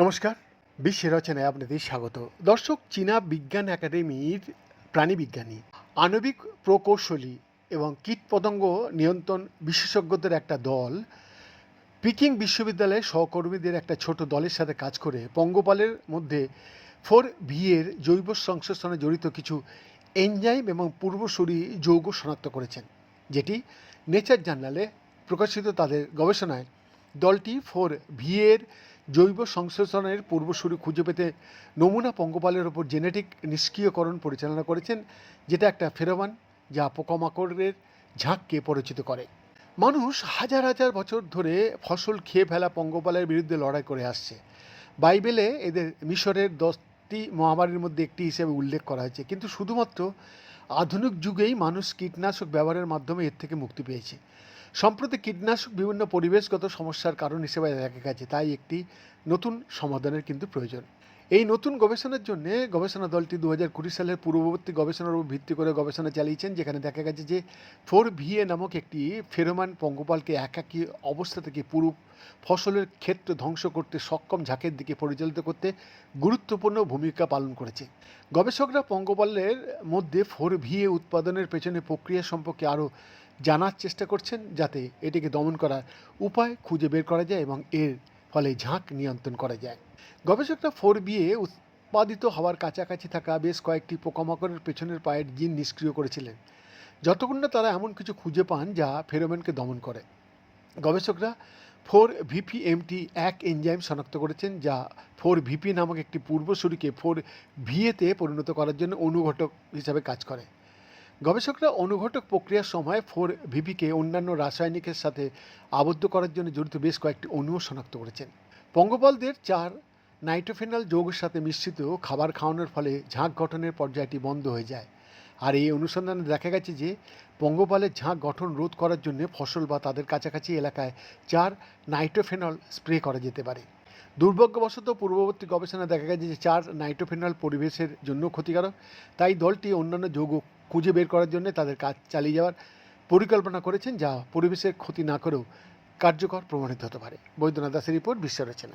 নমস্কার, বিশ্ব রচনায় আপনাদের স্বাগত। দর্শক, চীনা বিজ্ঞান একাডেমির প্রাণীবিজ্ঞানী আণবিক প্রকৌশলী এবং কীটপতঙ্গ নিয়ন্ত্রণ বিশেষজ্ঞদের একটা দল, পিকিং বিশ্ববিদ্যালয়ের সহকর্মীদের একটা ছোট দলের সাথে কাজ করে পঙ্গপালের মধ্যে ফোর ভি এর জৈব সংশ্লেষণে জড়িত কিছু এনজাইম এবং পূর্বসূরি যৌগ শনাক্ত করেছেন। যেটি নেচার জার্নালে প্রকাশিত তাদের গবেষণায়, দলটি ফোর ভি এর জৈব সংশ্লেষণের পূর্বসূরি খুঁজে পেতে নমুনা পঙ্গপালের ওপর জেনেটিক নিষ্ক্রিয়করণ পরিচালনা করেছেন, যেটা একটা ফেরোমান যা পোকামাকড়ের ঝাঁককে পরিচিত করে। মানুষ হাজার হাজার বছর ধরে ফসল খেয়ে ফেলা পঙ্গপালের বিরুদ্ধে লড়াই করে আসছে। বাইবেলে এদের মিশরের দশটি মহামারীর মধ্যে একটি হিসেবে উল্লেখ করা হয়েছে। কিন্তু শুধুমাত্র আধুনিক যুগেই মানুষ কীটনাশক ব্যবহারের মাধ্যমে এর থেকে মুক্তি পেয়েছে। সম্প্রতি কীটনাশক বিভিন্ন পরিবেশগত সমস্যার কারণ হিসেবে দেখা গেছে, তাই একটি নতুন সমাধানের কিন্তু প্রয়োজন। এই নতুন গবেষণার জন্য গবেষণা দলটি দু হাজার কুড়ি সালের পূর্ববর্তী গবেষণার উপর ভিত্তি করে গবেষণা চালিয়েছেন, যেখানে দেখা গেছে যে ফোর ভিএ নামক একটি ফেরোমান পঙ্গপালকে একাকী অবস্থা থেকে পুরো ফসলের ক্ষেত্র ধ্বংস করতে সক্ষম ঝাঁকের দিকে পরিচালিত করতে গুরুত্বপূর্ণ ভূমিকা পালন করেছে। গবেষকরা পঙ্গপালের মধ্যে ফোর ভিএ উৎপাদনের পেছনে প্রক্রিয়া সম্পর্কে আরও জানার চেষ্টা করছেন, যাতে এটিকে দমন করার উপায় খুঁজে বের করা যায় এবং এর ফলে ঝাঁক নিয়ন্ত্রণ করা যায়। গবেষকরা ফোর বিয়ে উৎপাদিত হওয়ার কাছাকাছি থাকা বেশ কয়েকটি পোকামাকড়ের পেছনের পায়ের জিন নিষ্ক্রিয় করেছিলেন। যতক্ষণ না তারা এমন কিছু খুঁজে পান যা ফেরোমেনকে দমন করে। গবেষকরা ফোর ভিপিএমটি এক এনজাইম শনাক্ত করেছেন যা ফোর ভিপি নামক একটি পূর্বসূরিকে ফোর ভিএতে পরিণত করার জন্য অনুঘটক হিসাবে কাজ করে। গবেষকরা অনুঘটক প্রক্রিয়ার সময় ফোর ভিপিকে অন্যান্য রাসায়নিকের সাথে আবদ্ধ করার জন্য জড়িত বেশ কয়েকটি অণুও শনাক্ত করেছেন। পঙ্গপালদের চার নাইট্রোফেনাল যৌগের সাথে মিশ্রিত খাবার খাওয়ানোর ফলে ঝাঁক গঠনের পর্যায়টি বন্ধ হয়ে যায়। আর এই অনুসন্ধানে দেখা গেছে যে পঙ্গপালের ঝাঁক গঠন রোধ করার জন্য ফসল বা তাদের কাছাকাছি এলাকায় চার নাইট্রোফেনল স্প্রে করা যেতে পারে। দুর্ভাগ্যবশত পূর্ববর্তী গবেষণায় দেখা গেছে যে, চার নাইট্রোফেনল পরিবেশের জন্য ক্ষতিকারক। তাই দলটি অন্যান্য যৌগ খুঁজে বের করার জন্য তাদের কাজ চালিয়ে যাওয়ার পরিকল্পনা করেছেন, যা পরিবেশের ক্ষতি না করেও কার্যকর প্রমাণিত হতে পারে। বৈদ্যনাথ দাসের রিপোর্ট বিশ্ব রচনা।